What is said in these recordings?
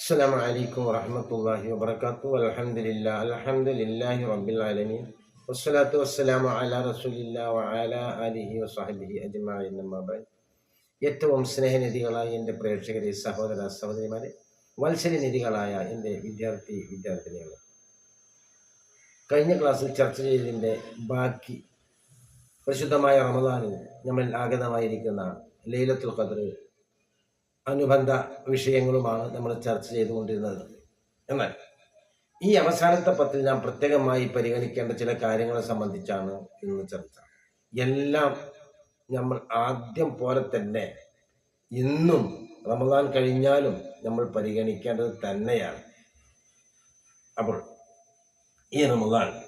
السلام عليكم ورحمة الله وبركاته الحمد لله الحمد لله رب العالمين والصلاة والسلام على رسول الله وعلى آله وصحبه أجمعين أما بعد ഏറ്റവും സ്നേഹനിധികളായ എൻ്റെ പ്രേക്ഷകരെ സഹോദര സഹോദരിമാരെ വത്സരനിധികളായ എൻ്റെ വിദ്യാർത്ഥി വിദ്യാർത്ഥിനികളെ കഴിഞ്ഞ ക്ലാസ്സിൽ ചർച്ച ചെയ്തതിൻ്റെ ബാക്കി പരിശുദ്ധമായ റമദാനിൽ നമ്മൾ ആഗതമായിരിക്കുന്ന ലൈലത്തുൽ ഖദർ അനുബന്ധ വിഷയങ്ങളുമാണ് നമ്മൾ ചർച്ച ചെയ്തുകൊണ്ടിരുന്നത്. എന്നാൽ ഈ അവസാനത്തെ പത്തിൽ ഞാൻ പ്രത്യേകമായി പരിഗണിക്കേണ്ട ചില കാര്യങ്ങളെ സംബന്ധിച്ചാണ് ഇന്ന് ചർച്ച. എല്ലാം നമ്മൾ ആദ്യം പോലെ തന്നെ ഇന്നും റമദാൻ കഴിഞ്ഞാലും നമ്മൾ പരിഗണിക്കേണ്ടത് തന്നെയാണ്. അപ്പോൾ ഈ റമദാൻ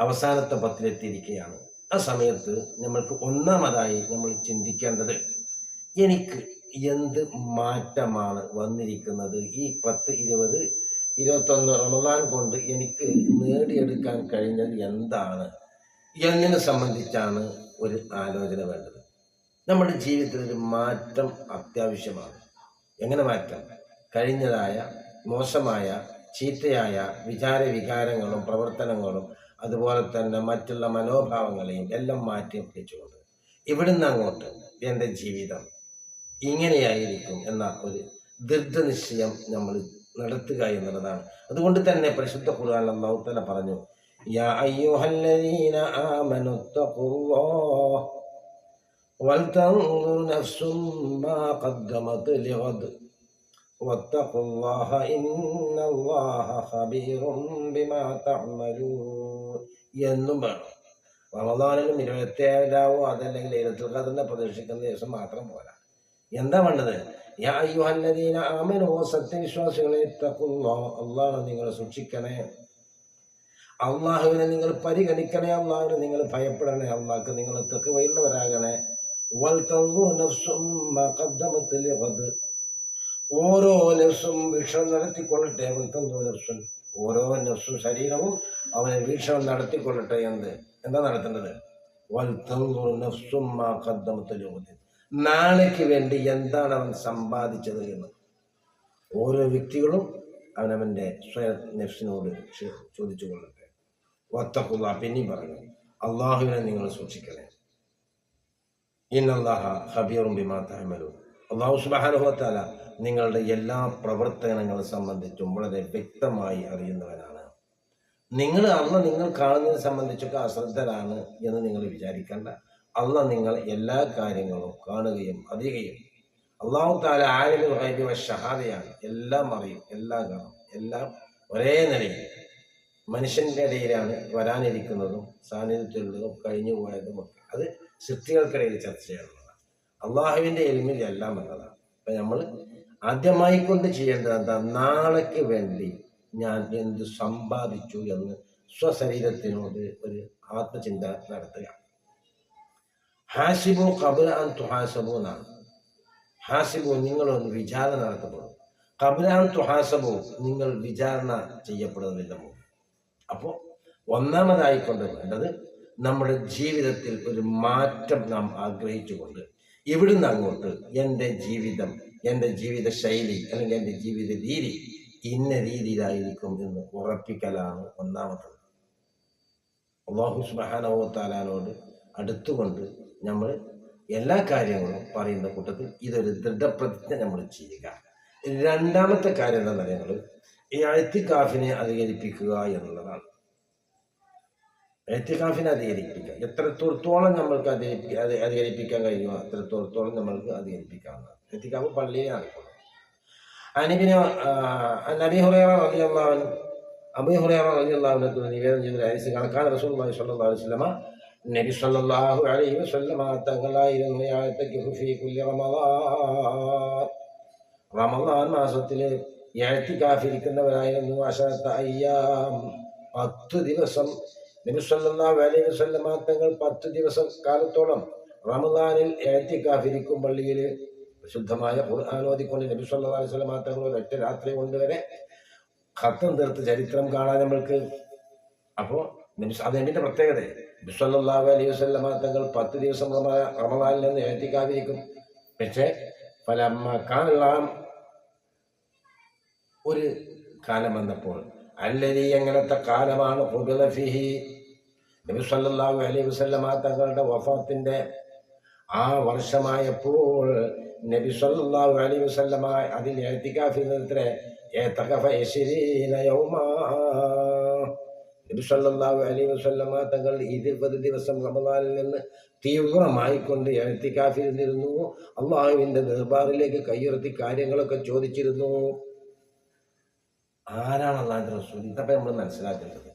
അവസാനത്തെ പത്തിലെത്തിയിരിക്കുകയാണ്. ആ സമയത്ത് നമ്മൾക്ക് ഒന്നാമതായി നമ്മൾ ചിന്തിക്കേണ്ടത് എനിക്ക് എന്ത് മാറ്റമാണ് വന്നിരിക്കുന്നത്? ഈ പത്ത് ഇരുപത് ഇരുപത്തൊന്ന് റമദാൻ കൊണ്ട് എനിക്ക് നേടിയെടുക്കാൻ കഴിഞ്ഞത് എന്താണ്? എന്നതിനെ സംബന്ധിച്ചാണ് ഒരു ആലോചന വേണ്ടത്? നമ്മുടെ ജീവിതത്തിൽ ഒരു മാറ്റം അത്യാവശ്യമാണ്. എങ്ങനെ മാറ്റം? കഴിഞ്ഞതായ മോശമായ ചീത്തയായ വിചാര വികാരങ്ങളും പ്രവർത്തനങ്ങളും അതുപോലെ തന്നെ മറ്റുള്ള മനോഭാവങ്ങളെയും എല്ലാം മാറ്റി വെച്ചുകൊണ്ട് ഇവിടുന്ന് അങ്ങോട്ട് എന്റെ ജീവിതം ഇങ്ങനെയായിരിക്കും എന്ന ഒരു ദൃഢനിശ്ചയം നമ്മൾ നടത്തുക എന്നുള്ളതാണ് അതുകൊണ്ട് തന്നെ പരിശുദ്ധ ഖുർആൻ അല്ലാഹു തആല പറഞ്ഞു യാ അയ്യുഹല്ലദീന ആമനു തഖുല്ലാഹ് വൽതൻദുർ നഫ്സും മാ ഖദ്ദമത് ലിഗദ് واتقوا الله إن الله خبير بما تعملون എന്നും വേണം റമദാനിലും ഇരുപത്തിയേഴാവോ അതല്ലെങ്കിൽ ലൈലത്തുൽ ഖദറിനെ പ്രതീക്ഷിക്കുന്ന ദിവസം മാത്രം പോരാ എന്താ വേണ്ടത് യാ അയ്യുഹല്ലദീന ആമനു സത്യവിശ്വാസികളെ തഖുല്ലാ അള്ളാഹ് നിങ്ങൾ സൂക്ഷിക്കണേ. അള്ളാഹുവിനെ നിങ്ങൾ പരിഗണിക്കണേ അള്ളാഹുവിനെ നിങ്ങൾ ഭയപ്പെടണേ അള്ളാഹ്ക്ക് നിങ്ങൾ തെക്കുവയുള്ളവരാകണേ. നഫ്സും ഓരോ നഫ്സും വീക്ഷണം നടത്തിക്കൊള്ളട്ടെ നഫ്സുൻ. ഓരോ നഫ്സും ശരീരവും അവനെ വീക്ഷണം നടത്തിക്കൊള്ളട്ടെ എന്ത്? എന്താ നടത്തേണ്ടത്? വൽ തൻദുർ നഫ്സും നാളേക്ക് വേണ്ടി എന്താണ് അവൻ സമ്പാദിച്ചത് എന്ന്? ഓരോ വ്യക്തികളും അവനവന്റെ സ്വയം നെഫ്സിനോട് ചോദിച്ചു കൊള്ളട്ടെ ഒത്തക്കുള്ള പിന്നെയും പറഞ്ഞു അള്ളാഹുവിനെ നിങ്ങൾ സൂക്ഷിക്കണേ. ഇന്നല്ലാഹ ഹബീറും ബിമാ അള്ളാഹു സുബാനുഭവത്താല നിങ്ങളുടെ എല്ലാ പ്രവർത്തനങ്ങളെ സംബന്ധിച്ചും വളരെ വ്യക്തമായി അറിയുന്നവനാണ്. നിങ്ങൾ അന്ന് നിങ്ങൾ കാണുന്നതിനെ സംബന്ധിച്ചൊക്കെ അശ്രദ്ധരാണ് എന്ന് നിങ്ങൾ വിചാരിക്കേണ്ട. അല്ല നിങ്ങൾ എല്ലാ കാര്യങ്ങളും കാണുകയും അറിയുകയും അള്ളാഹു താല ആരും ഹൈബി ഷഹാദയാണ്. എല്ലാം അറിയും എല്ലാം കാണും എല്ലാം ഒരേ നിലയിൽ മനുഷ്യന്റെ ഇടയിലാണ് വരാനിരിക്കുന്നതും സാന്നിധ്യത്തിലുള്ളതും കഴിഞ്ഞു പോയതും ഒക്കെ. അത് സൃഷ്ടികൾക്കിടയിൽ ചർച്ച ചെയ്യാനുള്ളതാണ് അള്ളാഹുവിന്റെ എലിമിൽ എല്ലാം എന്നതാണ്. അപ്പം നമ്മൾ ആദ്യമായി കൊണ്ട് ചെയ്യേണ്ടത് എന്താ? നാളേക്ക് വേണ്ടി ഞാൻ എന്ത് സമ്പാദിച്ചു എന്ന് സ്വശരീരത്തിനോട് ഒരു ആത്മചിന്ത നടത്തുക. ഹാസിബു കബുല അൻ തുഹാസബു എന്നാണ് ഹാസിബു നിങ്ങളൊന്ന് വിചാരണ നടത്തപ്പെടും. കബുല അൻ തുഹാസബു നിങ്ങൾ വിചാരണ ചെയ്യപ്പെടുന്നില്ല അപ്പോൾ ഒന്നാമതായിക്കൊണ്ട് വേണ്ടത് നമ്മുടെ ജീവിതത്തിൽ ഒരു മാറ്റം നാം ആഗ്രഹിച്ചുകൊണ്ട് ഇവിടുന്ന് അങ്ങോട്ട് എന്റെ ജീവിതം എന്റെ ജീവിത ശൈലി അല്ലെങ്കിൽ എന്റെ ജീവിത രീതി ഇന്ന രീതിയിലായിരിക്കും എന്ന് ഉറപ്പിക്കലാണ് ഒന്നാമത്തത്. അള്ളാഹു സുബാനോ താലാനോട് അടുത്തുകൊണ്ട് നമ്മൾ എല്ലാ കാര്യങ്ങളും പറയുന്ന കൂട്ടത്തിൽ ഇതൊരു ദൃഢപ്രതിജ്ഞ നമ്മൾ ചെയ്യുക. രണ്ടാമത്തെ കാര്യം എന്താണെന്ന് അറിയുന്നത് ഈ അഴുത്തിക്കാഫിനെ അധികരിപ്പിക്കുക എന്നുള്ളതാണ്. എത്തിക്കാഫിനെ അധികരിപ്പിക്കുക. എത്രത്തോളത്തോളം നമ്മൾക്ക് അധികരിപ്പിക്കുക അധികരിപ്പിക്കാൻ കഴിയുമോ അത്രത്തോളത്തോളം നമ്മൾക്ക് അധികരിപ്പിക്കാവുന്നതാണ്. എത്തിക്കാഫ് പള്ളിയെ നടക്കണം അനിബിന് നബി ഹുറൈറ റളിയല്ലാഹു അബി ഹുറൈറ റളിയല്ലാഹു നിവേദനം ചെയ്ത ഹരിസ് കണക്കാൻ സ്വല്ലല്ലാഹു അലൈഹി വസല്ലമ നബി സല്ലല്ലാഹു അലൈഹി വസല്ലമ തങ്ങളായിരുന്നു യാതക്കിഫു ഫീ കുല്ലി റമളാൻ റമളാൻ മാസത്തിലെ എഴുത്തിക്കാഫിരിക്കുന്നവരായിരുന്നു അശരത്ത അയ്യാം. പത്ത് ദിവസം നബി സല്ലല്ലാഹു അലൈഹി വസല്ലമ തങ്ങൾ പത്ത് ദിവസം കാലത്തോളം റമദാനിൽ എഴുത്തിക്കാഫിരിക്കും പള്ളിയിൽ ശുദ്ധമായ ഖുർആൻ ഓതിക്കൊണ്ട് നബി സല്ലല്ലാഹു അലൈഹി വസല്ലമ തങ്ങൾ രാത്രി കൊണ്ട് വരെ ഖത്തം തീർത്ത് ചരിത്രം കാണാൻ നമ്മൾക്ക് അപ്പോൾ നബി അതെന്റെ നബി സല്ലല്ലാഹു അലൈഹി വസല്ലമ തങ്ങൾ പത്ത് ദിവസം റമ- റമദാനിൽ നിന്ന് ഏറ്റിക്കാതിരിക്കും പക്ഷേ പല കാനല്ലാം ഒരു കാലം വന്നപ്പോൾ അല്ലരി എങ്ങനത്തെ കാലമാണ് ഫിഹി നബി സല്ലാഹു അലൈഹി വസല്ലമ തങ്ങളുടെ വഫാത്തിന്റെ ആ വർഷമായപ്പോൾ നബി സല്ലാഹു അലൈഹി വസല്ലമ അതിൽ എത്തിക്കാഫിനെത്ര ഏത്തകഫ ഇശ്രീന യൗമാ നബി സല്ലല്ലാഹു അലൈഹി വസല്ലമ തങ്ങൾ ഇരുപത് ദിവസം റമദാനിൽ നിന്ന് തീവ്രമായി കൊണ്ട് എഴുത്തിക്കാഫിരുന്നിരുന്നു അള്ളാഹുവിന്റെ ദർബാറിലേക്ക് കയ്യുറത്തി കാര്യങ്ങളൊക്കെ ചോദിച്ചിരുന്നു. ആരാണ് അള്ളാഹിന്റെ റസൂൽ? നമ്മൾ മനസ്സിലാക്കേണ്ടത്.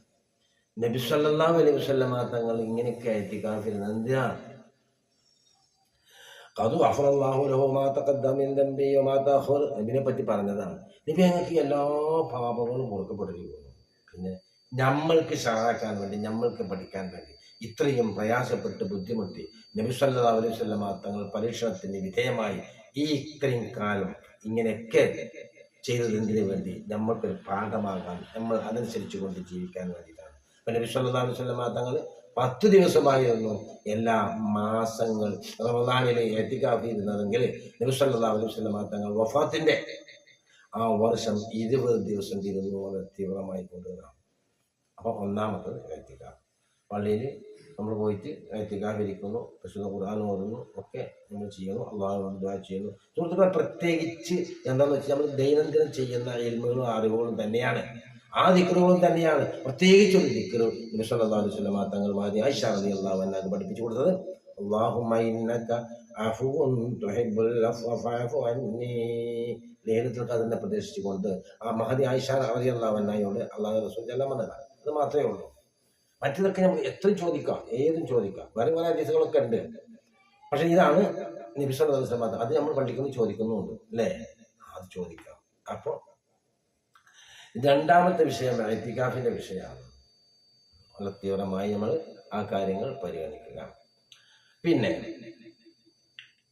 നബി സല്ലല്ലാഹു അലൈഹി വസല്ലമ തങ്ങൾ ഇങ്ങനെയൊക്കെ എഴുത്തിക്കാഫിരുന്നത് എന്തിനാണ് കതു അഫറല്ലാഹു ലഹു മാ തഖദ്ദമ മിൻ ദംബി പറ്റി പറഞ്ഞതാണ്. നബി ഞങ്ങൾക്ക് എല്ലാ പാപങ്ങളും കൊടുക്കപ്പെട്ടിരിക്കുന്നു. പിന്നെ നമ്മൾക്ക് ഷറാക്കാൻ വേണ്ടി നമ്മൾക്ക് പഠിക്കാൻ വേണ്ടി ഇത്രയും പ്രയാസപ്പെട്ട് ബുദ്ധിമുട്ടി നബി സല്ലല്ലാഹു അലൈഹി വസല്ലമ തങ്ങൾ പരീക്ഷണത്തിന് വിധേയമായി ഈ ഇത്രയും കാലം ഇങ്ങനെയൊക്കെ ചെയ്തതെന്തിനു വേണ്ടി നമ്മൾക്കൊരു പാഠമാകാൻ നമ്മൾ അതനുസരിച്ച് കൊണ്ട് ജീവിക്കാൻ വേണ്ടിയിട്ടാണ്. അപ്പം നബി സല്ലല്ലാഹു അലൈഹി വസല്ലമ തങ്ങൾ പത്ത് ദിവസമായിരുന്നു എല്ലാ മാസങ്ങൾ റമദാനിലെ എത്തിക്കാഫിയിരുന്നതെങ്കിൽ നബി സല്ലല്ലാഹു അലൈഹി വസല്ലമ തങ്ങൾ വഫാത്തിന്റെ ആ വർഷം ഇരുപത് ദിവസം തിരുന്നു തീവ്രമായി കൊണ്ടുവരാം അപ്പം ഒന്നാമത് എത്തിക്കാം പള്ളിയിൽ നമ്മൾ പോയിട്ട് എത്തിക്കാഫ് ഇരിക്കുന്നു വിശുദ്ധ ഖുർആൻ ഓതുന്നു ഒക്കെ നമ്മൾ ചെയ്യുന്നു അള്ളാഹു ദ്വാ ചെയ്യുന്നു. സുഹൃത്തുക്കളെ പ്രത്യേകിച്ച് എന്താണെന്ന് വെച്ചാൽ നമ്മൾ ദൈനംദിനം ചെയ്യുന്ന എൽമുകളും അറിവുകളും തന്നെയാണ്. ആ ദിക്കറുകളും തന്നെയാണ്. പ്രത്യേകിച്ച് ഒരു ദിക്കറ് നബിസ്വല്ലാ വസ്ലമ തങ്ങൾ മാതി ആയിഷ റതി അള്ളാഹു എന്നാക്ക് പഠിപ്പിച്ചു കൊടുത്തത് ലേഖനത്തിൽ അതിനെ പ്രതീക്ഷിച്ചുകൊണ്ട് ആ മഹതി ആയിഷ റതി അള്ളാഹു അള്ളാഹു റസൂൽ ചെല്ലാൻ വന്നതാണ്. അത് മാത്രമേ ഉള്ളൂ. മറ്റതൊക്കെ നമ്മൾ എത്ര ചോദിക്കാം ഏതും ചോദിക്കാം. വേറെ വേറെ ഹദീസുകളൊക്കെ ഉണ്ട്. പക്ഷെ ഇതാണ് നബിസ്വല്ലാ വസ്ലമ അത് നമ്മൾ പള്ളിക്കുന്നു ചോദിക്കുന്നുണ്ട് അല്ലേ? അത് ചോദിക്കാം. അപ്പോൾ രണ്ടാമത്തെ വിഷയം എത്തിക്കാഫിന്റെ വിഷയമാണ്. വളരെ തീവ്രമായി നമ്മൾ ആ കാര്യങ്ങൾ പരിഗണിക്കുക. പിന്നെ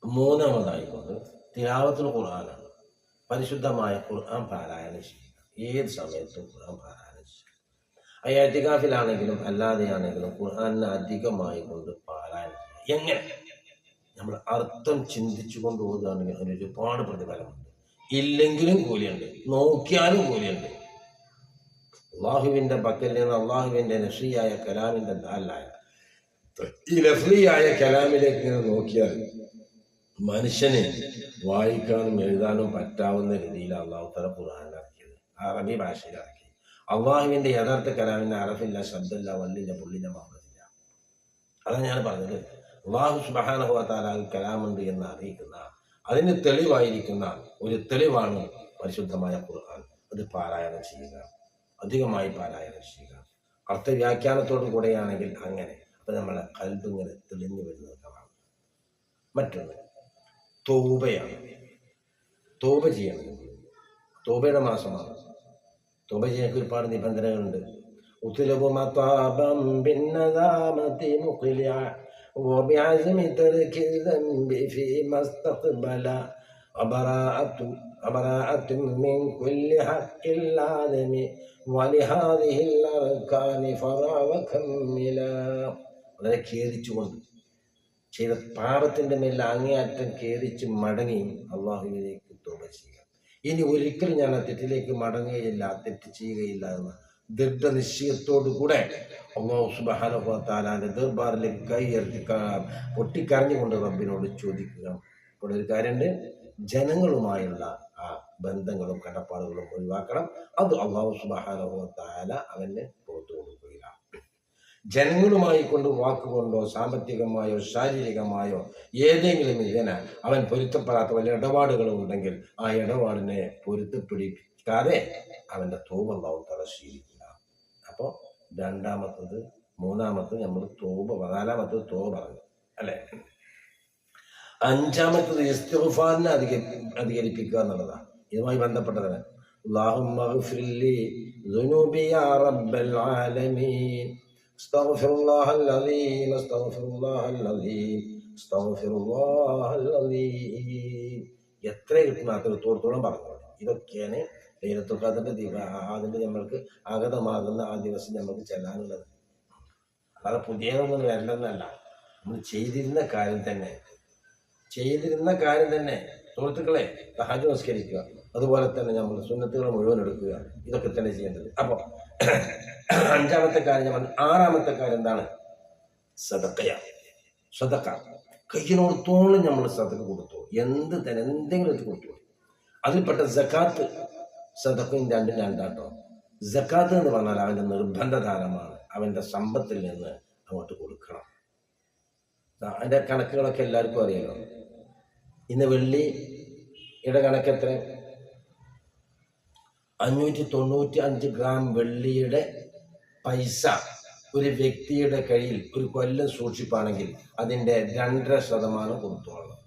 മൂന്നാമതായിക്കൊണ്ട് തിലാവത്തുൽ ഖുർആനാണ്. പരിശുദ്ധമായ ഖുർആൻ പാരായണം ചെയ്യുക. ഏത് സമയത്തും ഖുർആൻ പാരായണം ആ അല്ലാതെയാണെങ്കിലും ഖുർആാനെ അധികമായി കൊണ്ട് പാരായണം എങ്ങനെ? നമ്മൾ അർത്ഥം ചിന്തിച്ചു കൊണ്ട് പോകുകയാണെങ്കിൽ അതിന് ഒരുപാട് പ്രതിഫലമുണ്ട്. ഇല്ലെങ്കിലും കൂലിയുണ്ട്. നോക്കിയാലും കൂലിയുണ്ട്. അള്ളാഹുവിന്റെ പക്കൽ നിന്ന് അള്ളാഹുവിന്റെ നഷിയായ കലാമിന്റെ ദാലായ ഈ ലഫ്ലിയായ കലാമിലേക്ക് നോക്കിയാൽ മനുഷ്യന് വായിക്കാനും എഴുതാനും പറ്റാവുന്ന രീതിയിൽ അള്ളാഹു തല ഖുർആൻ ഇറക്കിയത്. അറബി ഭാഷയിൽ അള്ളാഹുവിന്റെ യഥാർത്ഥ കലാമിന്റെ അറഫില്ല ശബ്ദമില്ല വല്ലില്ല പുള്ളില്ല മഹമ്മദില്ല അതാണ് ഞാൻ പറഞ്ഞത്. അള്ളാഹു സുബാനഹുവാത്താല കലാമുണ്ട് എന്ന് അറിയിക്കുന്ന അതിന് തെളിവായിരിക്കുന്ന ഒരു തെളിവാണ് പരിശുദ്ധമായ ഖുർആൻ. അത് പാരായണം ചെയ്യുക. അധികമായി പാരായണം ചെയ്യുക. അർത്ഥവ്യാഖ്യാനത്തോടു കൂടെയാണെങ്കിൽ അങ്ങനെ. അപ്പൊ നമ്മളെ കൽബിങ്ങനെ തെളിഞ്ഞു വരുന്നത് കാണാം. മറ്റൊന്ന് തോബയാണ്. തോബ ചെയ്യണം. തോബയുടെ മാസമാണ്. തോബ ചെയ്യാൻ ഒരുപാട് നിബന്ധനകളുണ്ട് ഉത്തരവ് മതാപം ഭിന്നതാമതി മുഖില وبعزم ترك الذنب فيما استقبل وبراءة وبراءة من كل حق العالم ولهذه الأركان فرع وكملا വളരെ ഖേദിച്ചുകൊണ്ട് ചെയ്ത പാപത്തിന്റെ മേൽ അങ്ങേയറ്റം ഖേദിച്ച് മടങ്ങി അള്ളാഹുവിലേക്ക് തോപ ചെയ്യുക ഇനി ഒരിക്കലും ഞാൻ ആ തെറ്റിലേക്ക് മടങ്ങുകയില്ല തെറ്റ് ചെയ്യുകയില്ല എന്ന് ദൃഢനിശ്ചയത്തോടു കൂടെ അള്ളാഹു സുബാനുഭവത്താലാന്റെ ദർബാറിലേക്ക് കൈയർത്തി പൊട്ടിക്കരഞ്ഞുകൊണ്ട് റബ്ബിനോട് ചോദിക്കുക. ഇവിടെ ഒരു കാര്യമുണ്ട്. ജനങ്ങളുമായുള്ള ആ ബന്ധങ്ങളും കടപ്പാടുകളും ഒഴിവാക്കണം. അത് അള്ളാഹു സുബാനുഭവത്താല അവന് പുറത്തു കൊടുക്കുകയില്ല ജനങ്ങളുമായി കൊണ്ട് വാക്കുകൊണ്ടോ സാമ്പത്തികമായോ ശാരീരികമായോ ഏതെങ്കിലും ഇതിന് അവൻ പൊരുത്തപ്പെടാത്ത വല്ല ഇടപാടുകളും ഉണ്ടെങ്കിൽ ആ ഇടപാടിനെ പൊരുത്തപ്പെടിക്കാതെ അവന്റെ തോപല്ലാവും തല സ്വീകരിക്കുക അപ്പോൾ രണ്ടാമത്തത് മൂന്നാമത്തത് നമ്മൾ തോപ നാലാമത്തത് തോ പറഞ്ഞു അല്ലേ? അഞ്ചാമത്തത് ഇസ്തിഫാറിനെ അധിക അധികരിപ്പിക്കുക എന്നുള്ളതാണ്. ഇതുമായി ബന്ധപ്പെട്ടതാണ് അള്ളാഹു اغفر لي ذنوبي يا رب العالمين استغفر الله العظيم استغفر الله العظيم استغفر الله العظيم എത്ര കിട്ടുന്ന അത്രത്തോളത്തോളം പറഞ്ഞോളൂ ഇതൊക്കെയാണ് ലൈലത്തുൽ ഖദറിന്റെ ദിവ അതിന്റെ നമ്മൾക്ക് ആഗതമാകുന്ന ആ ദിവസം നമുക്ക് ചെല്ലാനുള്ളത് അല്ലാതെ പുതിയതൊന്നും വരണമെന്നല്ല നമ്മൾ ചെയ്തിരുന്ന കാര്യം തന്നെ ചെയ്തിരുന്ന കാര്യം തന്നെ സുഹൃത്തുക്കളെ തഹജ് നമസ്കരിക്കുക അതുപോലെ തന്നെ നമ്മൾ സുന്നത്തുകൾ മുഴുവൻ എടുക്കുക ഇതൊക്കെ തന്നെ ചെയ്യേണ്ടത് അപ്പോൾ അഞ്ചാമത്തെ കാര്യം ഞാൻ ആറാമത്തെ കാര്യം എന്താണ്? സദക്കയാണ് സദക്ക കയ്യിനോടത്തോളം നമ്മൾ സദക്ക കൊടുത്തു? എന്ത് തന്നെ എന്തെങ്കിലും കൊടുത്തു അതിൽപ്പെട്ട ജക്കാത്ത് സതക്കയും രണ്ടും രണ്ടാട്ടോ. ജക്കാത്ത് എന്ന് പറഞ്ഞാൽ അവന്റെ നിർബന്ധദാനമാണ്. അവന്റെ സമ്പത്തിൽ നിന്ന് അങ്ങോട്ട് കൊടുക്കണം. അതിന്റെ കണക്കുകളൊക്കെ എല്ലാവർക്കും അറിയാലോ. ഇന്ന് വെള്ളി കണക്ക് എത്ര അഞ്ഞൂറ്റി തൊണ്ണൂറ്റി അഞ്ച് ഗ്രാം വെള്ളിയുടെ പൈസ ഒരു വ്യക്തിയുടെ കയ്യിൽ ഒരു കൊല്ലം സൂക്ഷിപ്പാണെങ്കിൽ അതിന്റെ രണ്ടര ശതമാനം കൊടുത്തോളണം.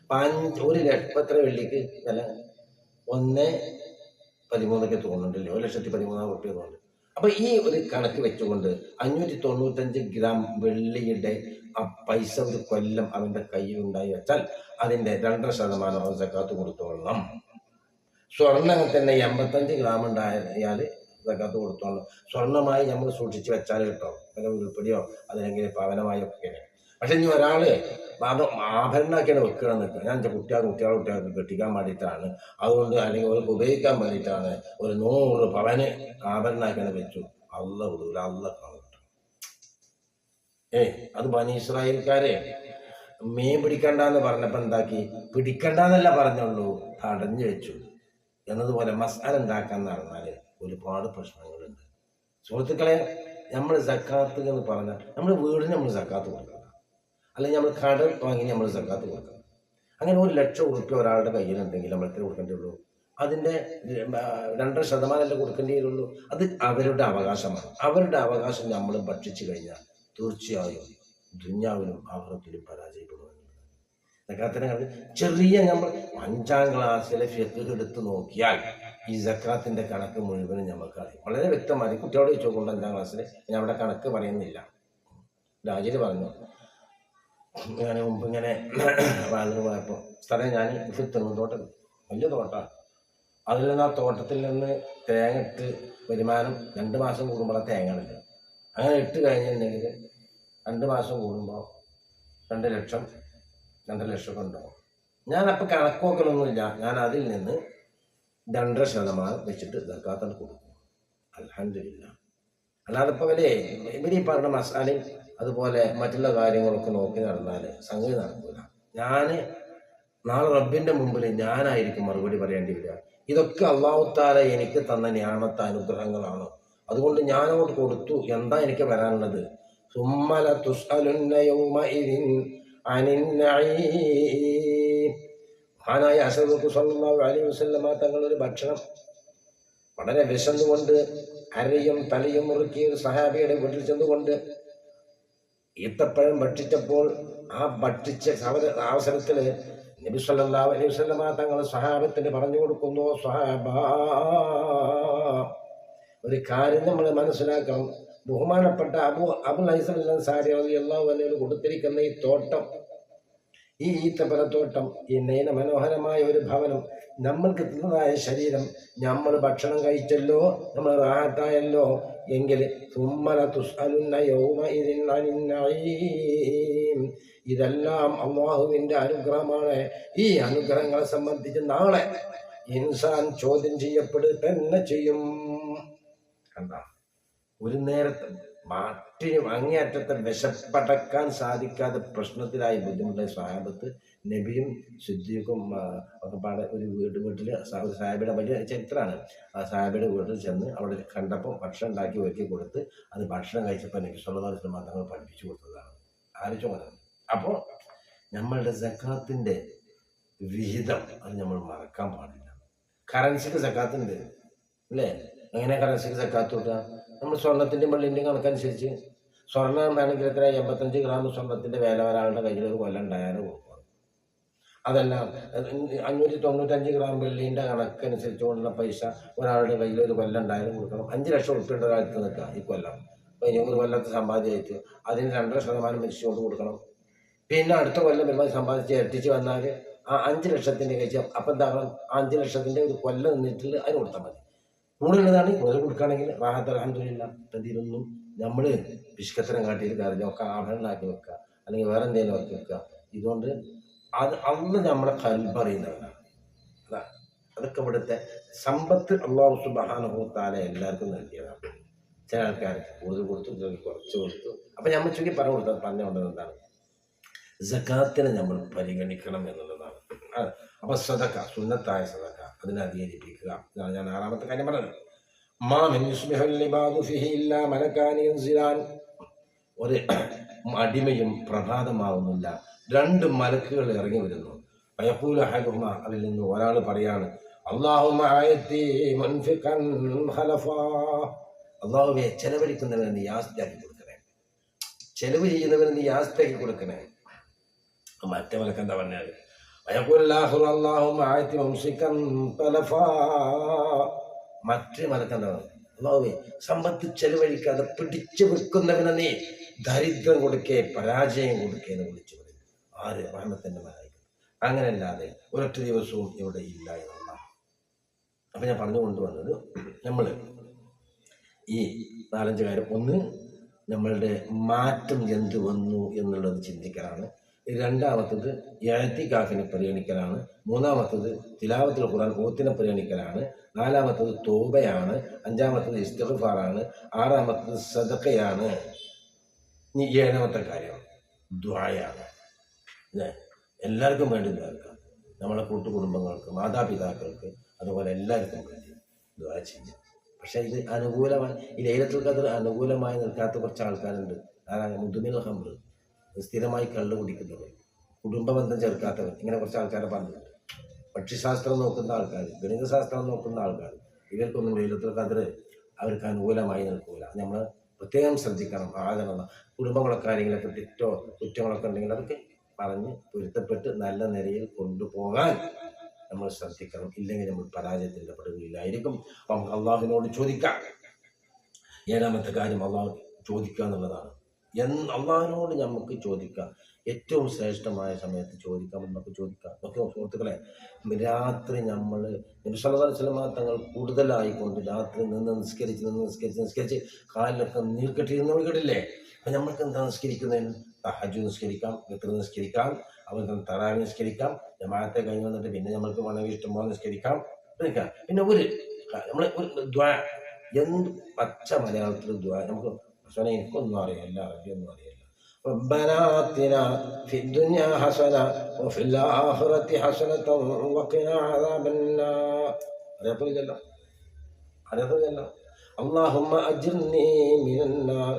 അപ്പം അഞ്ച് ഒരു ലക്ഷത്ര വെള്ളിക്ക്? വില? ഒന്ന് പതിമൂന്നൊക്കെ തോന്നുന്നുണ്ടല്ലോ? ഒരു ലക്ഷത്തി പതിമൂന്നായിരം റുപ്യ തോന്നുന്നു അപ്പൊ ഈ ഒരു കണക്ക് വെച്ചുകൊണ്ട് അഞ്ഞൂറ്റി തൊണ്ണൂറ്റഞ്ച് ഗ്രാം വെള്ളിയുടെ ആ പൈസ ഒരു കൊല്ലം അവന്റെ കയ്യിൽ ഉണ്ടായി വെച്ചാൽ അതിന്റെ രണ്ടര ശതമാനം അവൻ സക്കാത്ത് കൊടുത്തോളണം. സ്വർണം അങ്ങനെ തന്നെ എൺപത്തഞ്ച് ഗ്രാം ഉണ്ടായാൽ സക്കാത്ത് കൊടുത്തോളൂ. സ്വർണമായി നമ്മൾ സൂക്ഷിച്ച് വെച്ചാൽ കിട്ടും? അതിന് ഉരുപ്പടിയോ അതല്ലെങ്കിൽ പവനമായോ ഒക്കെ പക്ഷെ ഇനി ഒരാൾ ആഭരണമൊക്കെയാണ് വെക്കണം നിൽക്കുക ഞാൻ കുട്ടികൾ കുട്ടികൾ കുട്ടികൾക്ക് കെട്ടിക്കാൻ വേണ്ടിയിട്ടാണ്. അതുകൊണ്ട് അല്ലെങ്കിൽ അവർക്ക് ഉപയോഗിക്കാൻ വേണ്ടിയിട്ടാണ് ഒരു നൂറ് പവന് ആഭരണമാക്കിയാണ് വെച്ചു. അല്ല കൊടുക്കില്ല അല്ല ഏ അത് ബനി ഇസ്രായേൽക്കാരെ. മീൻ പിടിക്കണ്ടെന്ന് പറഞ്ഞപ്പോൾ എന്താക്കി? പിടിക്കണ്ടെന്നല്ല പറഞ്ഞുള്ളൂ. തടഞ്ഞു വെച്ചു. എന്നതുപോലെ മസാല ഉണ്ടാക്കാൻ നടന്നാൽ ഒരുപാട് പ്രശ്നങ്ങളുണ്ട്. സുഹൃത്തുക്കളെ നമ്മൾ സക്കാത്ത് എന്ന് പറഞ്ഞാൽ നമ്മൾ വീടിന് നമ്മൾ സക്കാത്ത് കൊടുക്കണം. അല്ലെങ്കിൽ നമ്മൾ കടൽ വാങ്ങി നമ്മൾ സക്കാത്ത് കൊടുക്കണം. അങ്ങനെ ഒരു ലക്ഷം ഉറുപ്പ്യ ഒരാളുടെ കയ്യിലുണ്ടെങ്കിൽ നമ്മൾ എത്ര കൊടുക്കേണ്ടിയുള്ളൂ അതിന്റെ രണ്ടര ശതമാനമല്ലേ കൊടുക്കേണ്ടി വരുള്ളൂ? അത് അവരുടെ അവകാശമാണ്. അവരുടെ അവകാശം നമ്മൾ ഭക്ഷിച്ചു കഴിഞ്ഞാൽ തീർച്ചയായും ദുഞ്ഞാവിലും ആഹ്ലത്തിലും പരാജയപ്പെടുമെന്നുള്ളത് സക്കാത്തിനെ കണ്ട് ചെറിയ നമ്മൾ അഞ്ചാം ക്ലാസ്സിലെ ഫിഖ് എടുത്ത് നോക്കിയാൽ ഈ സക്കാത്തിന്റെ കണക്ക് മുഴുവനും നമുക്ക് അറിയാം വളരെ വ്യക്തമായി കുട്ടിയോട് ചോദിച്ചുകൊണ്ട് അഞ്ചാം ക്ലാസ്സിൽ ഞാൻ അവിടെ കണക്ക് പറയുന്നില്ല. രാജിൽ പറഞ്ഞു ഞാൻ മുമ്പ് ഇങ്ങനെ വാങ്ങി പോയപ്പോൾ സ്ഥലം ഞാൻ തെങ്ങുതോട്ടം വലിയ തോട്ടമാണ് അതിൽ നിന്ന് ആ തോട്ടത്തിൽ നിന്ന് തേങ്ങ ഇട്ട് വരുമാനം രണ്ട് മാസം കൂടുമ്പോൾ തേങ്ങ ഉണ്ട് അങ്ങനെ ഇട്ട് കഴിഞ്ഞിട്ടുണ്ടെങ്കിൽ രണ്ട് മാസം കൂടുമ്പോൾ രണ്ട് ലക്ഷം രണ്ടര ലക്ഷം ഉണ്ടാവും ഞാനപ്പോൾ കണക്കോക്കലൊന്നുമില്ല ഞാൻ അതിൽ നിന്ന് രണ്ടര ശതമാനം വെച്ചിട്ട് സക്കാത്തണ്ട് കൊടുക്കും. അലഹമില്ല അല്ലാതെ ഇപ്പോൾ ഇവരെ ഇവരീ പറഞ്ഞ മസാലയും അതുപോലെ മറ്റുള്ള കാര്യങ്ങളൊക്കെ നോക്കി നടന്നാൽ സംഗതി നടക്കില്ല ഞാൻ നാളെ റബ്ബിന്റെ മുമ്പിൽ ഞാനായിരിക്കും മറുപടി പറയേണ്ടി വരിക. ഇതൊക്കെ അള്ളാഹുത്താല എനിക്ക് തന്ന ഞാമത്ത അനുഗ്രഹങ്ങളാണ് അതുകൊണ്ട് ഞാനങ്ങോട്ട് കൊടുത്തു. എന്താ എനിക്ക് വരാനുള്ളത്? സുമ്മല അനിൻ നഈം. മഹാനായ അസദുക്ക് സല്ലല്ലാഹു അലൈഹി വസല്ലമ തങ്ങളൊരു ഭക്ഷണം വളരെ വിശന്നുകൊണ്ട് അരയും തലയും മുറുക്കിയ ഒരു സഹാബിയുടെ വീട്ടിൽ ചെന്നുകൊണ്ട് ഈത്തപ്പഴം ഭക്ഷിച്ചപ്പോൾ ആ ഭക്ഷിച്ച അവസരത്തിൽ നബി സല്ലല്ലാഹു അലൈഹി വസല്ലമ തങ്ങൾ സഹാബത്തിന് പറഞ്ഞു കൊടുക്കുന്നു സഹാബ ഒരു കാര്യം നമ്മൾ മനസ്സിലാക്കണം. ബഹുമാനപ്പെട്ട അബു അബുൽ ഹൈസം സാരി അള്ളാഹു അലൈഹി കൊടുത്തിരിക്കുന്ന ഈ തോട്ടം ഈ ഈത്തപ്പഴത്തോട്ടം ഈ നയന മനോഹരമായ ഒരു ഭവനം നമ്മൾക്ക് തിന്നതായ ശരീരം. നമ്മൾ ഭക്ഷണം കഴിച്ചല്ലോ നമ്മൾ റാഹത്തായല്ലോ എങ്കിൽ ഇതെല്ലാം അള്ളാഹുവിന്റെ അനുഗ്രഹമാണ്. ഈ അനുഗ്രഹങ്ങളെ സംബന്ധിച്ച് നാളെ ഇൻസാൻ ചോദ്യം ചെയ്യപ്പെടുക തന്നെ ചെയ്യും. കണ്ട? ഒരു നേരത്തെ മാറ്റിന് അങ്ങേയറ്റത്തെ വിശപ്പടക്കാൻ സാധിക്കാതെ പ്രശ്നത്തിലായി ബുദ്ധിമുട്ടായ സാഹബത്ത് നബിയും സിദ്ദീഖും ഒക്കെ പാടെ ഒരു വീട് വീട്ടിൽ സാഹിബിയുടെ വലിയ ചരിത്രമാണ് ആ സാഹിബിയുടെ വീട്ടിൽ ചെന്ന് അവിടെ കണ്ടപ്പോൾ ഭക്ഷണം ഉണ്ടാക്കി ഒരുക്കി കൊടുത്ത് അത് ഭക്ഷണം കഴിച്ചപ്പോൾ നബി സ്വല്ലാ തങ്ങൾ പഠിപ്പിച്ചു കൊടുത്തതാണ്. ആലോചിച്ചു പറഞ്ഞത് അപ്പോൾ നമ്മളുടെ സക്കാത്തിന്റെ വിഹിതം അത് നമ്മൾ മറക്കാൻ പാടില്ല. കറൻസിക്ക് സക്കാത്തുണ്ട് അല്ലേ? എങ്ങനെ കറൻസിക്ക് സക്കാത്ത് കൊടുക്കുക നമ്മൾ സ്വർണത്തിന്റെ വെള്ളിന്റെയും കണക്കനുസരിച്ച് സ്വർണം വേണമെങ്കിൽ എത്ര? എൺപത്തഞ്ച് ഗ്രാം സ്വർണത്തിന്റെ വില ഒരാളുടെ കയ്യിൽ ഒരു കൊല്ലം ഉണ്ടായാലും കൊടുക്കണം അതല്ല അഞ്ഞൂറ്റി തൊണ്ണൂറ്റഞ്ച് ഗ്രാം വെള്ളീന്റെ കണക്കനുസരിച്ച് കൊണ്ടുള്ള പൈസ ഒരാളുടെ കയ്യിൽ ഒരു കൊല്ലം ഉണ്ടായാലും കൊടുക്കണം. അഞ്ച് ലക്ഷം ഉറുപ്പിയുടെ ഒരാൾക്ക് നിൽക്കുക ഈ കൊല്ലം. ഇനി ഒരു കൊല്ലത്തെ സമ്പാദ്യമായിട്ട് അതിന് രണ്ടര ശതമാനം മരിച്ചുകൊണ്ട് കൊടുക്കണം. പിന്നെ അടുത്ത കൊല്ലം വരുമ്പോൾ സമ്പാദിച്ച് ഇരട്ടിച്ച് വന്നാൽ ആ അഞ്ച് ലക്ഷത്തിന്റെ കഴിച്ച് അപ്പം എന്താകണം അഞ്ച് ലക്ഷത്തിന്റെ ഒരു കൊല്ലം നിന്നിട്ട് അതിന് കൊടുത്താൽ മതി. കൂടുതലുള്ളതാണ്. കൂടുതൽ കൊടുക്കുകയാണെങ്കിൽ റാഹത്ത് അലഹമില്ല ഇതിലൊന്നും നമ്മൾ പിഷ്കത്തരം കാട്ടിയിട്ട് കാര്യമില്ല. ഒക്കെ ആഭരണമാക്കി വെക്കുക. അല്ലെങ്കിൽ വേറെ എന്തെങ്കിലും ആക്കി വെക്കുക. ഇതുകൊണ്ട് അത് അന്ന് നമ്മളെ കൽപ്പറിയുന്നവരാണ് അതാ. അതൊക്കെ ഇവിടുത്തെ സമ്പത്ത് അള്ളാഹു സുബാനുഭവത്താലെ എല്ലാവർക്കും നൽകിയതാണ്. ചില ആൾക്കാർ കൂടുതൽ കൊടുത്തു ചിലർ കുറച്ച് കൊടുത്തു. അപ്പം നമ്മൾ ചുരുക്കി പറഞ്ഞു കൊടുത്തത് പറഞ്ഞുകൊണ്ടത് എന്താണ്? ജക്കാത്തിനെ നമ്മൾ പരിഗണിക്കണം എന്നുള്ളതാണ്. അപ്പൊ സദക്ക സുന്നത്തായ സദക്ക. അതിനെ അധികരിപ്പിക്കുക ഇതാണ് ഞാൻ ആറാമത്തെ കാര്യം പറഞ്ഞത്. ഒരു അടിമയും പ്രഭാതമാവുന്നില്ല. രണ്ട് മലക്കുകൾ ഇറങ്ങി വരുന്നു. അതിൽ നിന്ന് ഒരാൾ പറയാണ് അള്ളാഹുവെ ചെലവഴിക്കുന്നവന് നീ ആസ്തിയാക്കി കൊടുക്കണേ. ചെലവ് ചെയ്യുന്നവന് നീ ആസ്തിയാക്കി കൊടുക്കണേ. മറ്റേ മലക്കെന്താ പറഞ്ഞാൽ വയഖൂലാഹുറു അള്ളാഹുമ്മ ആയത്തി മുംസിക്കൻ തലഫാ മറ്റേ മലക്ക് എന്താ അള്ളാഹുവെ സമ്പത്ത് ചെലവഴിക്കാതെ പിടിച്ചു വെക്കുന്നവനെ നീ ദരിദ്രം കൊടുക്കേ പരാജയം കൊടുക്കേ എന്ന് വിളിച്ചു പറയും ആര്? റഹ്മത്തിന്റെ മലായിക്കും. അങ്ങനെയല്ലാതെ ഒരൊറ്റ ദിവസവും ഇവിടെ ഇല്ല എന്നുള്ള അപ്പം ഞാൻ പറഞ്ഞു കൊണ്ടുവന്നത് നമ്മൾ ഈ നാലഞ്ച് കാര്യം. ഒന്ന് നമ്മളുടെ മാറ്റം എന്ത് വന്നു എന്നുള്ളത് ചിന്തിക്കലാണ്. രണ്ടാമത്തത് എഴത്തിക്കാഫിനെ പരിഗണിക്കലാണ്. മൂന്നാമത്തത് തിലാവത്തിൽ ഖുറാൻ ഓത്തിനെ പരിഗണിക്കലാണ്. നാലാമത്തത് തോബയാണ്. അഞ്ചാമത്തത് ഇസ്തഫാറാണ് ആറാമത്തത് സദക്കയാണ് ഇനി ഏഴാമത്തെ കാര്യം ദ്വായാണ് അല്ലേ എല്ലാവർക്കും വേണ്ടി നേർക്കാം നമ്മളെ കൂട്ടുകുടുംബങ്ങൾക്ക് മാതാപിതാക്കൾക്ക് അതുപോലെ എല്ലാവർക്കും വേണ്ടി ദ്വാ ചെയ്യാം. പക്ഷേ ഇത് അനുകൂലമായി ഈ ലൈലത്തിൽ ഖദർ അനുകൂലമായി നിൽക്കാത്ത കുറച്ച് ആൾക്കാരുണ്ട്. അതാണ് മുതുമിൽ ഹംറ് സ്ഥിരമായി കള്ളു കുടിക്കുന്നവർ കുടുംബ ബന്ധം ചേർക്കാത്തവർ ഇങ്ങനെ കുറച്ച് ആൾക്കാരെ പറഞ്ഞിട്ടുണ്ട്. പക്ഷിശാസ്ത്രം നോക്കുന്ന ആൾക്കാർ ഗണിതശാസ്ത്രം നോക്കുന്ന ആൾക്കാർ ഇവർക്കൊന്നും ലൈലത്തുൽ കതിര് അവർക്ക് അനുകൂലമായി നിൽക്കില്ല നമ്മൾ പ്രത്യേകം ശ്രദ്ധിക്കണം. ആകണം. കുടുംബങ്ങളൊക്കെ ആരെങ്കിലൊക്കെ തെറ്റോ കുറ്റങ്ങളൊക്കെ ഉണ്ടെങ്കിൽ അതൊക്കെ പറഞ്ഞ് പൊരുത്തപ്പെട്ട് നല്ല നിലയിൽ കൊണ്ടുപോകാൻ നമ്മൾ ശ്രദ്ധിക്കണം. ഇല്ലെങ്കിൽ നമ്മൾ പരാജയത്തിന്റെ പടുകയിലായിരിക്കും അപ്പം അള്ളാഹുവിനോട് ചോദിക്കാം. ഏഴാമത്തെ കാര്യം അള്ളാഹു ചോദിക്കുക എന്നുള്ളതാണ്. എന്ന് അള്ളാഹിനോട് നമുക്ക് ചോദിക്കാം. ഏറ്റവും ശ്രേഷ്ഠമായ സമയത്ത് ചോദിക്കാം നമുക്ക് ചോദിക്കാം. ഓക്കെ സുഹൃത്തുക്കളെ രാത്രി നമ്മൾ നിമിഷമ തങ്ങൾ കൂടുതലായിക്കൊണ്ട് രാത്രി നിന്ന് നിസ്കരിച്ച് നിന്ന് നിസ്കരിച്ച് നിസ്കരിച്ച് കാലിലൊക്കെ നീർക്കെട്ടിരുന്ന് കേട്ടില്ലേ അപ്പം നമ്മൾക്ക് എന്താ നിസ്കരിക്കുന്നതിന്? ഹജ്ജ് നിസ്കരിക്കാം വിത്ര നിസ്കരിക്കാം അവർക്ക് തറാവി നിസ്കരിക്കാം ജമാഅത്തെ കഴിഞ്ഞ് വന്നിട്ട് പിന്നെ നമ്മൾക്ക് വേണമെങ്കിൽ ഇഷ്ടംപോലെ നിസ്കരിക്കാം. പിന്നെ ഒരു നമ്മൾ ഒരു ദ്വാ എന്ത് പച്ച മലയാളത്തിൽ ദ്വാ നമുക്ക് പക്ഷേ എനിക്കൊന്നും അറിയില്ല അറബിയൊന്നും അറിയില്ല ربنا آتنا في الدنيا حسنة وفي الآخرة حسنة وقنا عذاب النار അറിയത്തില്ലല്ലോ അറിയത്തില്ലല്ലോ اللهم أجرني من النار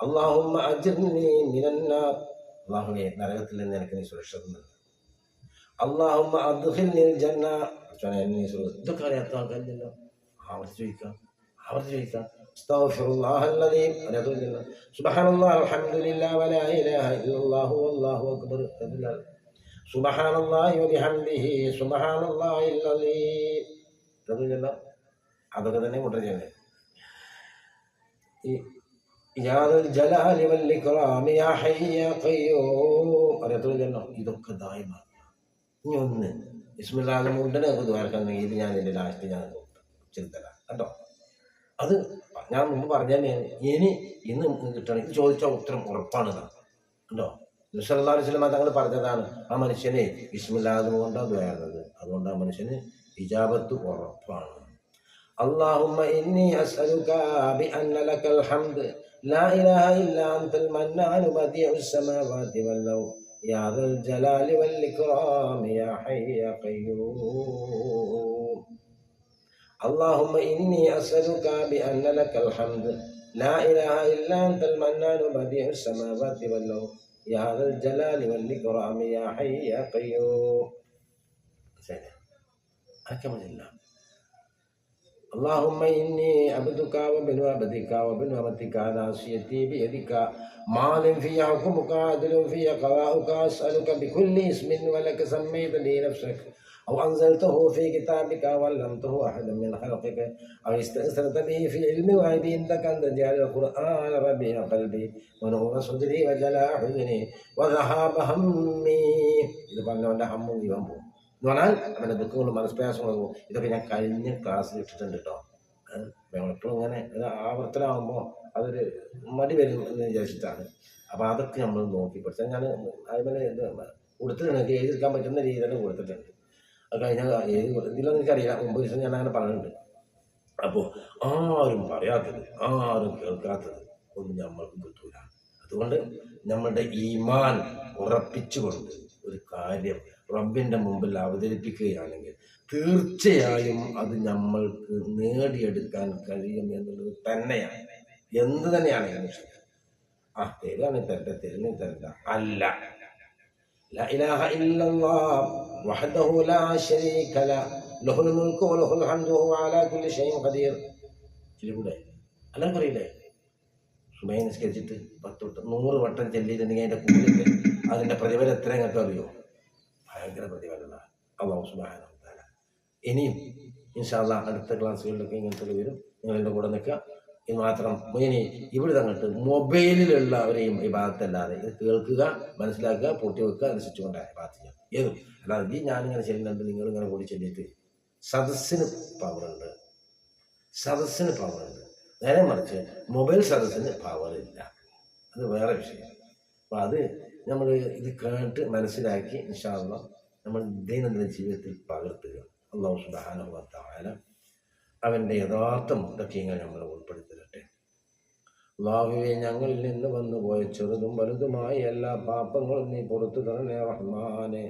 اللهم أجرني من النار അള്ളാഹുവെ നരകത്തിൽ നിന്ന് എനിക്ക് നീ സുരക്ഷ തന്നു അള്ളാഹുമ്മ അദ്ഖിൽനിൽ ജന്ന പടച്ചോനെ എന്നെ നീ സുരക്ഷ ഇതൊക്കെ അറിയാത്ത ആൾക്കാരില്ലല്ലോ ആവർത്തി ചോദിക്കാം ആവർത്തി ചോദിക്കാം استغفر الله العظيم അറിയാത്തില്ല سبحان الله الحمد لله ولا اله الا الله والله اكبر سبحان الله وبحمده سبحان الله العظيم അറിയില്ല അതൊക്കെ തന്നെ കൊണ്ടുവരുന്നത് ഈ يا ذا الجلال والإكرام يا حي يا قيوم അറിയത്തില്ലല്ലോ ഇതൊക്കെ ദായമാണ് ഇനി ഒന്ന് ഇസ്മില്ലാതെ മുണ്ടനെ ഒക്കെ ദ്വാരക്കുന്നെങ്കിൽ ഇത് ഞാൻ എൻ്റെ ലാസ്റ്റ് ഞാൻ ചിന്തല കേട്ടോ അത് ഞാൻ മുമ്പ് പറഞ്ഞ തന്നെയാണ് ഇനി ഇന്ന് കിട്ടണമെങ്കിൽ ചോദിച്ച ഉത്തരം ഉറപ്പാണ് എന്നാണ് കേട്ടോ നിസ്ലാ വസ്ലമ തങ്ങൾ പറഞ്ഞതാണ് ആ മനുഷ്യനെ ഇസ്മില്ലാതെ കൊണ്ടാണ് ദ്വാരുന്നത് അതുകൊണ്ട് ആ മനുഷ്യന് ഇജാബത്ത് ഉറപ്പാണ് اللهم إني أسألك بأن لك الحمد لا إله إلا أنت المنان بديع السماوات والأرض يا ذا الجلال والإكرام يا حي يا قيوم اللهم إني أسألك بأن لك الحمد. لا إله إلا أنت المنان بديع السماوات والأرض. يا ذا الجلال والإكرام يا حي يا قيوم. أكمل الله اللهم إني عبدك وابن عبدك وابن عبدك ناصيتي بيدك. مال في حكمك عدل في قضاؤك أسألك بكل اسم ولك سميت به نفسك. أو أنزلته في كتابك وعلمته أحدا من خلقك أو استأثرت به في علم غيب عندك أن تجعل القرآن ربيع قلبي ونور صدري وجلاء حزني وذهاب همي ഇത് പറഞ്ഞവൻ്റെ ഹമ്മും ജീവൻ പോകും എന്ന് പറഞ്ഞാൽ അവൻ്റെ ദുഃഖങ്ങളും മനസ്പ്രയാസങ്ങളും പോകും ഇതൊക്കെ ഞാൻ കഴിഞ്ഞ ക്ലാസ്സിൽ ഇട്ടിട്ടുണ്ട് കേട്ടോ ഞങ്ങളെപ്പോഴും ഇങ്ങനെ ഒരു ആവർത്തനമാകുമ്പോൾ അതൊരു മടി വരും എന്ന് വിചാരിച്ചിട്ടാണ് അപ്പോൾ അതൊക്കെ നമ്മൾ നോക്കി പഠിച്ചാൽ ഞാൻ അതുപോലെ ഇത് കൊടുത്തിട്ടുണ്ട് എനിക്ക് എഴുതിയെടുക്കാൻ പറ്റുന്ന രീതിയിൽ കൊടുത്തിട്ടുണ്ട് അത് കഴിഞ്ഞ ഏത് ഇതിലൊന്നും എനിക്കറിയില്ല. ഒമ്പത് ദിവസം ഞാൻ അങ്ങനെ പറഞ്ഞിട്ടുണ്ട്. അപ്പോൾ ആരും പറയാത്തത് ആരും കേൾക്കാത്തത് ഒന്നും നമ്മൾക്ക് കിട്ടൂല. അതുകൊണ്ട് നമ്മളുടെ ഈമാൻ ഉറപ്പിച്ചുകൊണ്ട് ഒരു കാര്യം റബ്ബിന്റെ മുമ്പിൽ അവതരിപ്പിക്കുകയാണെങ്കിൽ തീർച്ചയായും അത് നമ്മൾക്ക് നേടിയെടുക്കാൻ കഴിയും എന്നുള്ളത് തന്നെയാണ്. എന്ത് തന്നെയാണ് ആ തരാണ് തരട്ടെ തരുന്ന തരണ്ട അല്ല. لا إله إلا الله وحده لا شريك له له الملك وله الحمد وهو على كل شيء قدير. അല്ല പറയില്ലേ സുബൈ നിസ്കരിച്ചിട്ട് പത്ത് നൂറ് വട്ടം ചെല്ലിയിട്ടുണ്ടെങ്കിൽ അതിന്റെ കൂലിന്റെ അതിന്റെ പ്രതിഫലം എത്ര അങ്ങനത്തെ അറിയോ? ഭയങ്കര പ്രതിഫലമാണ് അള്ളാഹു സുബാന ഇനിയും ഇൻഷാല്ല അടുത്ത ക്ലാസ്സുകളിലൊക്കെ ഇങ്ങനത്തെ വരും. നിങ്ങളെന്റെ കൂടെ നിൽക്കുക. മാത്രം ഇനി ഇവിടെ തന്നിട്ട് മൊബൈലിലുള്ളവരെയും ഈ ഭാഗത്തല്ലാതെ ഇത് കേൾക്കുക മനസ്സിലാക്കുക പൂട്ടി വെക്കുക അനുസരിച്ചുകൊണ്ട് ഭാഗത്ത് ചെയ്യാം ഏതും. അല്ലാതെ ഈ ഞാനിങ്ങനെ ചെല്ലുന്നുണ്ട് നിങ്ങളിങ്ങനെ കൂടി ചെല്ലിയിട്ട് സദസ്സിന് പവറുണ്ട് സദസ്സിന് പവറുണ്ട് നേരെ മറിച്ച് മൊബൈൽ സദസ്സിന് പവറില്ല അത് വേറെ വിഷയം. അപ്പോൾ അത് നമ്മൾ ഇത് കേട്ട് മനസ്സിലാക്കി ഇൻഷാല്ല നമ്മൾ ദൈനംദിന ജീവിതത്തിൽ പകർത്തുക. അള്ളാഹു സുബാനുഭവത്തായ അവന്റെ യഥാർത്ഥ മുത്തക്കീങ്ങൾ നമ്മൾ ഉൾപ്പെടുത്തരട്ടെ അള്ളാഹുവെ ഞങ്ങളിൽ നിന്ന് വന്നുപോയ ചെറുതും വലുതുമായ എല്ലാ പാപങ്ങളും നീ പുറത്തു തരണേ റഹ്മാനെ.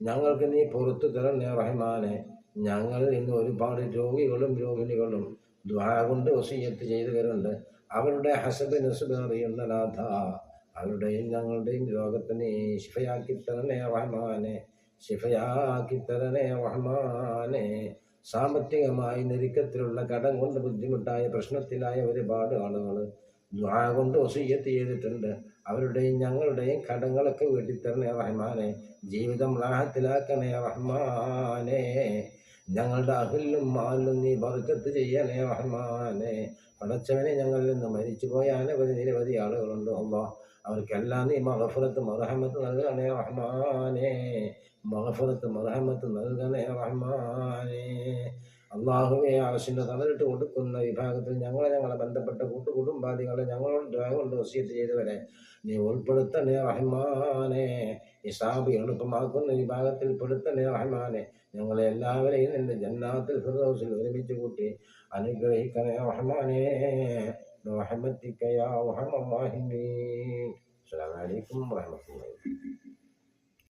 ഞങ്ങൾക്ക് നീ പുറത്തു തരണേ റഹ്മാനെ. ഞങ്ങൾ ഇന്ന് ഒരുപാട് രോഗികളും രോഹിണികളും ദ്വാ കൊണ്ട് വസീയത്ത് ചെയ്തവരുണ്ട് അവരുടെ ഹസബ് നസുബ് അറിയുന്ന നാഥ അവരുടെയും ഞങ്ങളുടെയും രോഗത്തിനെ ശിഫയാക്കി തരണേ റഹ്മാനെ. ശിഫയാക്കി തരണേ റഹ്മാനെ. സാമ്പത്തികമായി ഞെരുക്കത്തിലുള്ള കടം കൊണ്ട് ബുദ്ധിമുട്ടായ പ്രശ്നത്തിലായ ഒരുപാട് ആളുകൾ ദ്വാ കൊണ്ട് വസീയത്ത് ചെയ്തിട്ടുണ്ട് അവരുടെയും ഞങ്ങളുടെയും കടങ്ങളൊക്കെ വീട്ടിത്തരണേ റഹ്മാനെ. ജീവിതം റാഹത്തിലാക്കണേ റഹ്മാനെ. ഞങ്ങളുടെ അഹിലും മാലും നീ ബർക്കത്ത് ചെയ്യണേ റഹ്മാനെ. പടച്ചവനെ ഞങ്ങളിൽ നിന്ന് മരിച്ചുപോയ അനവധി നിരവധി ആളുകളുണ്ട്. അല്ലാഹ് അവർക്കെല്ലാം നീ മഹഫുറത്ത് മറഹമത്ത് നൽകണേ റഹ്മാനെ. മഹഫുറത്ത് മറഹമത്ത് നൽകണേ റഹ്മാനെ. അള്ളാഹുവെ ആവശ്യന്റെ തലയിട്ട് കൊടുക്കുന്ന വിഭാഗത്തിൽ ഞങ്ങളെ ഞങ്ങളെ ബന്ധപ്പെട്ട കൂട്ടുകുടുംബാദികളെ ഞങ്ങളോട് കൊണ്ട് വസീത്ത് ചെയ്തവരെ നീ ഉൾപ്പെടുത്തണേ റഹ്മാനെ. ഇസാബ് എളുപ്പമാക്കുന്ന വിഭാഗത്തിൽ പെടുത്തണേ റഹ്മാനെ. ഞങ്ങളെ എല്ലാവരെയും നിന്റെ ജന്നാത്തിൽ ഫിർദൗസിൽ ഒരുമിച്ച് കൂട്ടി അനുഗ്രഹിക്കണേ റഹ്മാനെ. റഹ്മത്തിക്കയാ റഹ്മീൻ അലൈക്കും വറഹ്മത്തുള്ളാഹി